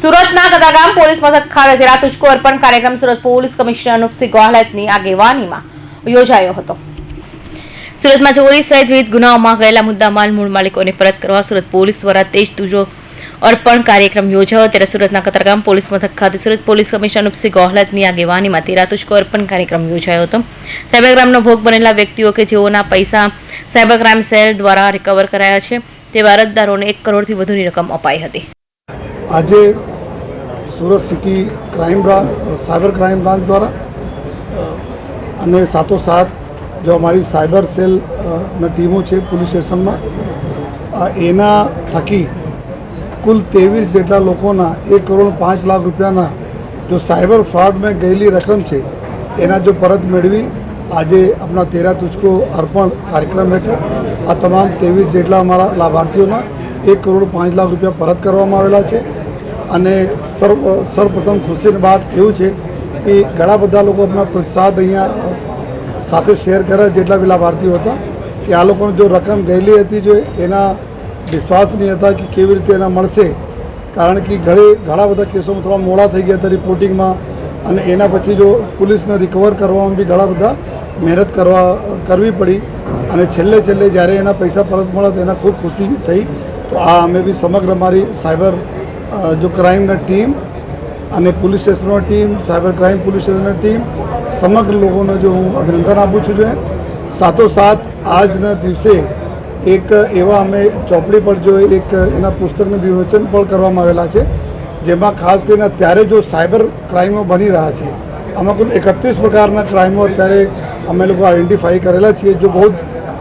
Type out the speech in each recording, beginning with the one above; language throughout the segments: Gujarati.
સુરતના કતારગામ પોલીસ મથક ખાતે રાતુચકો અર્પણ કાર્યક્રમ સુરત પોલીસ કમિશનર અનુપસિંહ ગોહલતની આગેવાનીમાં યોજાયો હતો. સુરતમાં ચોરી સહિત વિવિધ ગુનાઓમાં ગયેલા મુદ્દામાલ મૂળ માલિકોને પરત કરવા સુરત પોલીસ દ્વારા તેજ તુજો અર્પણ કાર્યક્રમ યોજાયો ત્યારે સુરતના કતારગામ પોલીસ મથક ખાતે સુરત પોલીસ કમિશનર અનુપસિંહ ગોહલતની આગેવાનીમાં તેરા તુચકો અર્પણ કાર્યક્રમ યોજાયો હતો. સાયબરક્રાઇમનો ભોગ બનેલા વ્યક્તિઓ કે જેઓના પૈસા સાયબરક્રાઇમ સેલ દ્વારા રિકવર કરાયા છે, તે અરજદારોને એક કરોડથી વધુની રકમ અપાઈ હતી. આજે Surat city crime branch cyber crime branch દ્વારા અને સાથોસાથ જો અમારી સાયબર સેલ અ, ટીમો છે પોલીસ સ્ટેશનમાં એના થકી કુલ ત્રેવીસ જેટલા લોકોના એક કરોડ પાંચ લાખ રૂપિયાના જો સાયબર ફ્રોડમાં ગયેલી રકમ છે એના જો પરત મેળવી આજે આપણા તેરા તુચકો અર્પણ કાર્યક્રમ હેઠળ આ તમામ ત્રેવીસ જેટલા અમારા લાભાર્થીઓના એક કરોડ પાંચ લાખ રૂપિયા પરત કરવામાં આવેલા છે. અને સર્વ, સર્વપ્રથમ ખુશીની વાત એવું છે કે ઘણા બધા લોકો આપણા પ્રસાદ અહીંયા સાથે શેર કર્યા જેટલા બી લાભાર્થીઓ હતા, કે આ લોકોને જો રકમ ગયેલી હતી, જો એના વિશ્વાસ નહીં હતા કે કેવી રીતે એના મળશે. કારણ કે ઘરે ઘણા બધા કેસોમાં થોડા મોડા થઈ ગયા હતા રિપોર્ટિંગમાં અને એના પછી જો પોલીસને રિકવર કરવામાં બી ઘણા બધા મહેનત કરવા, કરવી પડી. અને છેલ્લે છેલ્લે જ્યારે એના પૈસા પરત મળ્યા તો એના ખૂબ ખુશી થઈ. તો આ અમે બી સમગ્ર અમારી સાયબર જો ક્રાઇમના ટીમ અને પોલીસ સ્ટેશનનો ટીમ, સાયબર ક્રાઇમ પોલીસ સ્ટેશનની ટીમ, સમગ્ર લોકોને જો હું અભિનંદન આપું છું જોઈએ સાથોસાથ આજના દિવસે એક એવા અમે ચોપડી પર જો એક એના પુસ્તકનું વિવેચન પણ કરવામાં આવેલા છે, જેમાં ખાસ કરીને અત્યારે જો સાયબર ક્રાઇમો બની રહ્યા છે, આમાં કુલ એકત્રીસ પ્રકારના ક્રાઇમો અત્યારે અમે લોકો આઈડેન્ટિફાઈ કરેલા છીએ, જો બહુ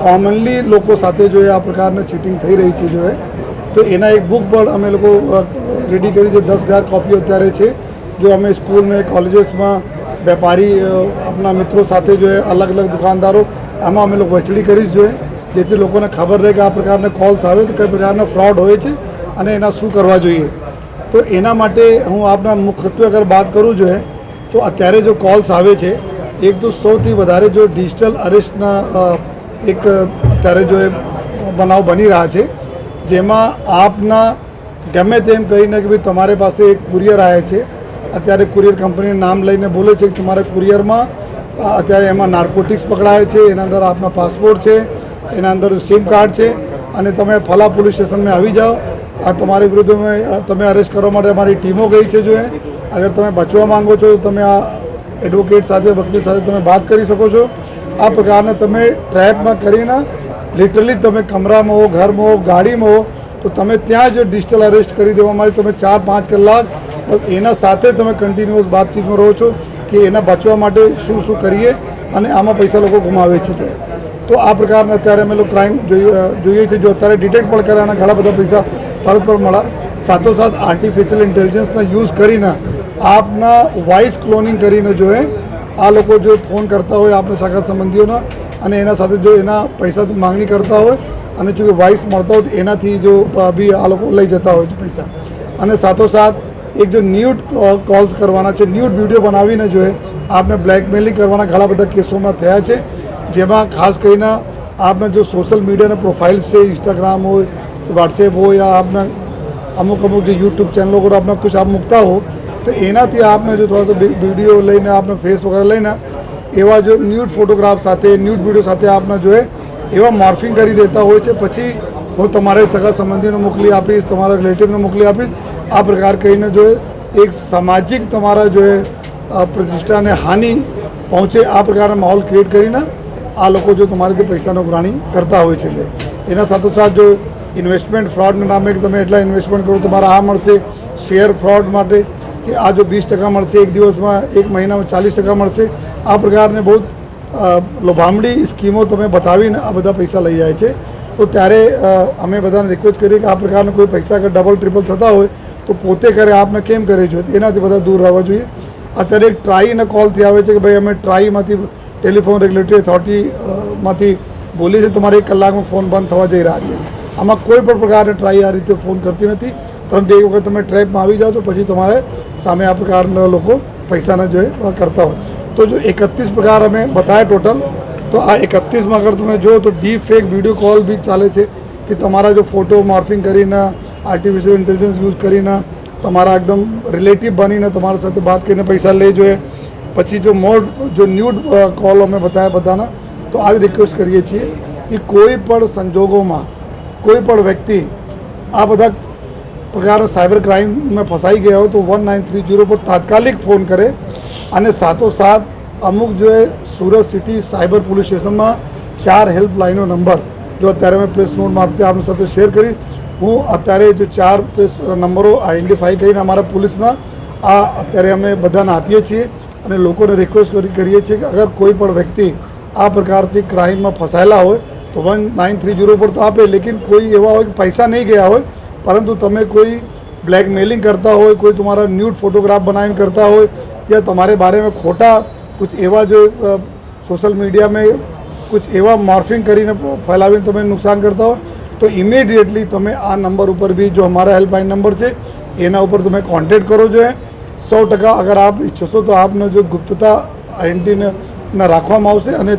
કોમનલી લોકો સાથે જો આ પ્રકારની ચીટિંગ થઈ રહી છે જો એ તો એના એક બુક પણ અમે લોકો રેડી કરી છે. દસ હજાર કોપીઓ અત્યારે છે. જો અમે સ્કૂલને કોલેજીસમાં વેપારી આપણા મિત્રો સાથે જો અલગ અલગ દુકાનદારો, આમાં અમે લોકો વહેંચણી કરીશ જોઈએ જેથી લોકોને ખબર રહે કે આ પ્રકારના કોલ્સ આવે તો કઈ પ્રકારના ફ્રોડ હોય છે અને એના શું કરવા જોઈએ. તો એના માટે હું આપના મુખ્યત્વે અગર વાત કરું જોઈએ તો અત્યારે જો કોલ્સ આવે છે, એક તો સૌથી વધારે જો ડિજિટલ અરેસ્ટના એક અત્યારે જો બનાવ બની રહ્યા છે. જેમાં આપના ગમે તેમ કહીને કે ભાઈ તમારી પાસે એક કુરિયર આવે છે, અત્યારે કુરિયર કંપનીનું નામ લઈને બોલે છે કે તમારા કુરિયરમાં અત્યારે એમાં નાર્કોટિક્સ પકડાય છે, એના અંદર આપના પાસપોર્ટ છે, એના અંદર સિમ કાર્ડ છે, અને તમે ફલા પોલીસ સ્ટેશનમાં આવી જાઓ, આ તમારી વિરુદ્ધ તમે અરેસ્ટ કરવા માટે અમારી ટીમો ગઈ છે જોઈએ અગર તમે બચવા માંગો છો, તો તમે આ એડવોકેટ સાથે, વકીલ સાથે તમે વાત કરી શકો છો. આ પ્રકારના તમે ટ્રેપમાં કરીને લિટરલી તમે કમરામાં હો, ઘરમાં હો, ગાડીમાં હો, તો તમે ત્યાં જ ડિજિટલ અરેસ્ટ કરી દેવામાં આવે તમે ચાર પાંચ કલાક એના સાથે તમે કન્ટિન્યુઅસ બાતચીતમાં રહો છો કે એના બચવા માટે શું શું કરીએ અને આમાં પૈસા લોકો ગુમાવે છે તો તો આ પ્રકારના અત્યારે અમે લોકો ક્રાઇમ જોઈએ છે જો અત્યારે ડિટેક્ટ પણ કર્યા ઘણા બધા પૈસા પરત પર મળ્યા. સાથોસાથ આર્ટિફિશિયલ ઇન્ટેલિજન્સના યુઝ કરીને આપના વોઇસ ક્લોનિંગ કરીને જો એ આ લોકો જો ફોન કરતા હોય આપણે સગા સંબંધીઓના અને એના સાથે જો એના પૈસા માંગણી કરતા હોય અને જો વાઇસ મળતા હોય તો એનાથી જો બી આ લોકો લઈ જતા હોય છે પૈસા. અને સાથોસાથ એક જો ન્યૂડ કોલ્સ કરવાના છે, ન્યૂડ વીડિયો બનાવીને જો આપને બ્લેકમેલિંગ કરવાના ઘણા બધા કેસોમાં થયા છે. જેમાં ખાસ કરીને આપને જો સોશિયલ મીડિયાના પ્રોફાઇલ્સ છે, ઇન્સ્ટાગ્રામ હોય, વોટ્સએપ હોય યા આપના અમુક અમુક જે યુટ્યુબ ચેનલો પર આપને કુછ આપ મૂકતા હો, તો એનાથી આપને જો થોડા વીડિયો લઈને આપને ફેસ વગેરે લઈને એવા જો ન્યૂડ ફોટોગ્રાફ સાથે ન્યૂડ વીડિયો સાથે આપના જોઈએ એવા મોર્ફિંગ કરી દેતા હોય છે. પછી હું તમારે સગા સંબંધીને મોકલી આપીશ, તમારા રિલેટિવને મોકલી આપીશ. આ પ્રકાર કહીને જોઈએ એક સામાજિક તમારા જોઈએ પ્રતિષ્ઠાને હાનિ પહોંચે, આ પ્રકારના માહોલ ક્રિએટ કરીને આ લોકો જો તમારી પૈસાનો ઉઘરાણી કરતા હોય છે. એટલે એના સાથોસાથ જો ઇન્વેસ્ટમેન્ટ ફ્રોડના નામે તમે એટલા ઇન્વેસ્ટમેન્ટ કરો, તમારે આ મળશે શેર ફ્રોડ માટે કે આ જો વીસ ટકા મળશે, એક દિવસમાં, એક મહિનામાં ચાલીસ ટકા મળશે. આ પ્રકારની બહુ લોભામડી સ્કીમો તમે બતાવીને આ બધા પૈસા લઈ જાય છે. તો ત્યારે અમે બધાને રિક્વેસ્ટ કરીએ કે આ પ્રકારના કોઈ પૈસા અગર ડબલ ટ્રિપલ થતા હોય, તો પોતે કરે, આપને કેમ કરે છે? એનાથી બધા દૂર રહેવા જોઈએ. અત્યારે એક ટ્રાઈના કોલથી આવે છે કે ભાઈ અમે ટ્રાઈમાંથી ટેલિફોન રેગ્યુલેટરી અથોરિટી માંથી બોલીએ છીએ, તમારે એક કલાકમાં ફોન બંધ થવા જઈ રહ્યા છે. આમાં કોઈ પણ પ્રકારની ટ્રાઈ આ રીતે ફોન કરતી નથી. પરંતુ એક વખત તમે ટ્રેપમાં આવી જાઓ તો પછી તમારે સામે આ પ્રકારના લોકો પૈસાના જો કરતા હોય. તો જો એકત્રીસ પ્રકાર અમે બતાવ્યા ટોટલ તો આ એકત્રીસમાં અગર તમે જુઓ તો ડીપ ફેક વીડિયો કોલ બી ચાલે છે કે તમારા જો ફોટો મોર્ફિંગ કરીને આર્ટિફિશિયલ ઇન્ટેલિજન્સ યુઝ કરીને તમારા એકદમ રિલેટિવ બનીને તમારા સાથે વાત કરીને પૈસા લઈ જોઈએ પછી જો મોર જો ન્યૂડ કોલ અમે બતાવ્યા બધાના તો આ જ રિક્વેસ્ટ કરીએ છીએ કે કોઈ પણ સંજોગોમાં કોઈ પણ વ્યક્તિ આ બધા પ્રકારના સાયબર ક્રાઇમમાં ફસાઈ ગયા હોય તો વન નાઇન થ્રી જીરો પર તાત્કાલિક ફોન કરે અને સાથોસાથ અમુક જો સુરત સિટી સાયબર પોલીસ સ્ટેશનમાં ચાર હેલ્પલાઇનનો નંબર, જો અત્યારે મેં પ્રેસ નોટ મારફતે આપની સાથે શેર કરીશ, હું અત્યારે જો ચાર પ્રેસ નંબરો આઈડેન્ટિફાઈ કરીને અમારા પોલીસના, આ અત્યારે અમે બધાને આપીએ છીએ અને લોકોને રિક્વેસ્ટ કરી, કરીએ છીએ કે અગર કોઈ પણ વ્યક્તિ આ પ્રકારથી ક્રાઇમમાં ફસાયેલા હોય, તો વન નાઇન થ્રી જીરો પર તો આપે, લેકિન કોઈ એવા હોય કે પૈસા નહીં ગયા હોય, પરંતુ તમે કોઈ બ્લેકમેલિંગ કરતા હોય, કોઈ તમારા ન્યૂડ ફોટોગ્રાફ બનાવીને કરતા હોય या तुम्हारे बारे में खोटा कुछ एवा जो सोशल मीडिया में कुछ એવા મોર્ફિંગ કરીને ફેલાવીને તમે નુકસાન કરતા હો તો ઇમિડિયેટલી તમે આ નંબર ઉપર બી જો અમારા હેલ્પલાઇન નંબર છે એના ઉપર તમે કોન્ટેક્ટ કરો જોઈએ સો ટકા અગર આપ ઈચ્છો છો તો આપને જો ગુપ્તતા આઈડેન્ટિટીને રાખવામાં આવશે અને